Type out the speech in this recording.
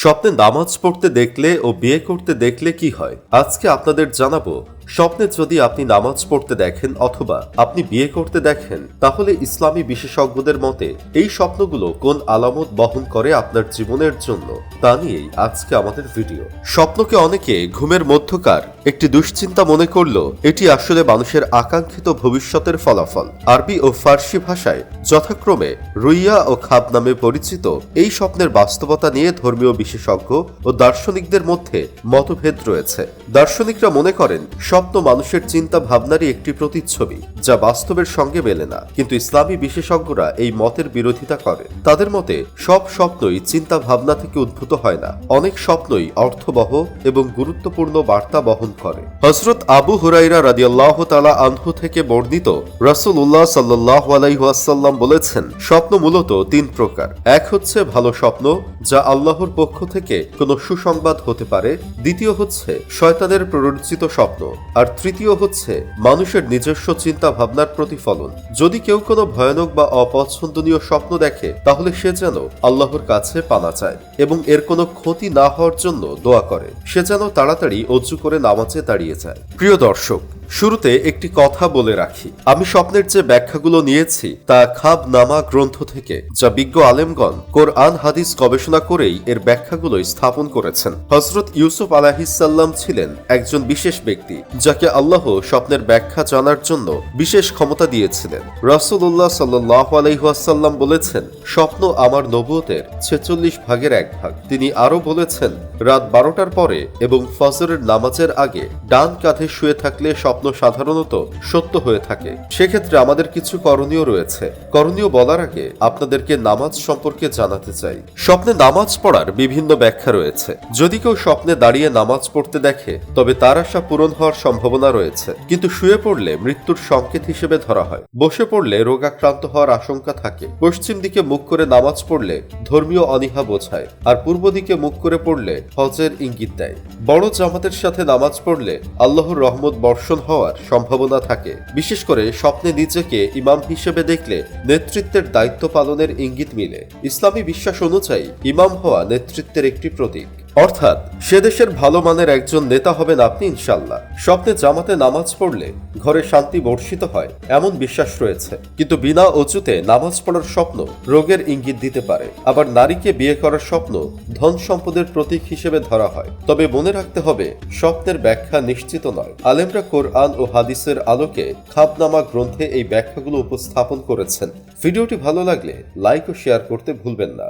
স্বপ্নে নামাজ পড়তে দেখলে ও বিয়ে করতে দেখলে কি হয়? আজকে আপনাদের জানাব স্বপ্নে যদি আপনি নামাজ পড়তে দেখেন অথবা আপনি বিয়ে করতে দেখেন, তাহলে ইসলামী বিশেষজ্ঞদের মতে এই স্বপ্নগুলো কোন আলামত বহন করে আপনার জীবনের জন্য, তা নিয়েই আজকে আমাদের ভিডিও। স্বপ্নকে অনেকে ঘুমের মধ্যকার, একটি দুশ্চিন্তা মনে করল এটি আসলে মানুষের আকাঙ্ক্ষিত ভবিষ্যতের ফলাফল। আরবি ও ফার্সি ভাষায় যথাক্রমে রুইয়া ও খাব নামে পরিচিত এই স্বপ্নের বাস্তবতা নিয়ে ধর্মীয় বিশেষজ্ঞ ও দার্শনিকদের মধ্যে মতভেদ রয়েছে। দার্শনিকরা মনে করেন স্বপ্ন মানুষের চিন্তা ভাবনারই একটি প্রতিচ্ছবি, যা বাস্তবের সঙ্গে মেলে না। কিন্তু ইসলামী বিশেষজ্ঞরা এই মতের বিরোধিতা করে। তাদের মতে, সব স্বপ্নই চিন্তা ভাবনা থেকে উদ্ভূত হয় না। অনেক স্বপ্নই অর্থবহ এবং গুরুত্বপূর্ণ বার্তা বহন করে। হজরত আবু হুরাইরা রাদিয়াল্লাহ তালা আনহু থেকে বর্ণিত রাসুল উল্লাহ সাল্লাহ আলাইহাসাল্লাম বলেছেন, স্বপ্ন মূলত তিন প্রকার। এক হচ্ছে ভালো স্বপ্ন, যা আল্লাহর পক্ষ থেকে কোনো সুসংবাদ হতে পারে। দ্বিতীয় হচ্ছে শয়তানের প্ররোচিত স্বপ্ন। আর তৃতীয় হচ্ছে মানুষের নিজস্ব চিন্তা ভাবনার প্রতিফলন। যদি কেউ কোনো ভয়ানক বা অপছন্দনীয় স্বপ্ন দেখে, তাহলে সে যেন আল্লাহর কাছে পানা চায় এবং এর কোনো ক্ষতি না হওয়ার জন্য দোয়া করে। সে যেন তাড়াতাড়ি অজু করে নামাজে দাঁড়িয়ে যায়। প্রিয় দর্শক শুরুতে একটি কথা বলে রাখি। আমি স্বপ্নের যে ব্যাখ্যাগুলো নিয়েছি, তা খাব নামা গ্রন্থ থেকে, যা বিজ্ঞ আলেমগণ কোরআন, হাদিস গবেষণা করেই এর ব্যাখ্যাগুলো স্থাপন করেছেন। হজরত ইউসুফ আলাহিসাল্লাম ছিলেন একজন বিশেষ ব্যক্তি, যাকে আল্লাহ স্বপ্নের ব্যাখ্যা জানার জন্য বিশেষ ক্ষমতা দিয়েছিলেন। রাসুল্লাহ সাল্লাহ আলহাসাল্লাম বলেছেন, স্বপ্ন আমার নবুয়তের ছেচল্লিশ ভাগের এক ভাগ। তিনি আরও বলেছেন, রাত বারোটার পরে এবং ফজরের নামাজের আগে ডান কাঁধে শুয়ে থাকলে স্বপ্ন সাধারণত সত্য হয়ে থাকে। সেক্ষেত্রে আমাদের কিছু করণীয় রয়েছে। করণীয় বলার আগে আপনাদেরকে নামাজ সম্পর্কে জানাতে চাই। স্বপ্নে নামাজ পড়ার বিভিন্ন ব্যাখ্যা রয়েছে। যদি কেউ স্বপ্নে দাঁড়িয়ে নামাজ পড়তে দেখে, তবে তার আশা পূরণ হওয়ার সম্ভাবনা রয়েছে। কিন্তু শুয়ে পড়লে মৃত্যুর সংকেত হিসেবে ধরা হয়। বসে পড়লে রোগাক্রান্ত হওয়ার আশঙ্কা থাকে। পশ্চিম দিকে মুখ করে নামাজ পড়লে ধর্মীয় অনীহা বোঝায়, আর পূর্ব দিকে মুখ করে পড়লে হজের ইঙ্গিত দেয়। বড় জামাতের সাথে নামাজ পড়লে আল্লাহর রহমত বর্ষণ হওয়ার সম্ভাবনা থাকে। বিশেষ করে স্বপ্নে নিজেকে ইমাম হিসেবে দেখলে নেতৃত্বের দায়িত্ব পালনের ইঙ্গিত মিলে। ইসলামী বিশ্বাস অনুযায়ী ইমাম হওয়া নেতৃত্বের একটি প্রতীক। অর্থাৎ, সে দেশের ভালো মানের একজন নেতা হবেন আপনি ইনশাল্লাহ। স্বপ্নে জামাতে নামাজ পড়লে ঘরে শান্তি বর্ষিত হয়, এমন বিশ্বাস রয়েছে। কিন্তু বিনা অজুতে নামাজ পড়ার স্বপ্ন রোগের ইঙ্গিত দিতে পারে। আবার নারীকে বিয়ে করার স্বপ্ন ধন সম্পদের প্রতীক হিসেবে ধরা হয়। তবে মনে রাখতে হবে, স্বপ্নের ব্যাখ্যা নিশ্চিত নয়। আলেমরা কোরআন ও হাদিসের আলোকে খাবনামা গ্রন্থে এই ব্যাখ্যাগুলো উপস্থাপন করেছেন। ভিডিওটি ভালো লাগলে লাইক ও শেয়ার করতে ভুলবেন না।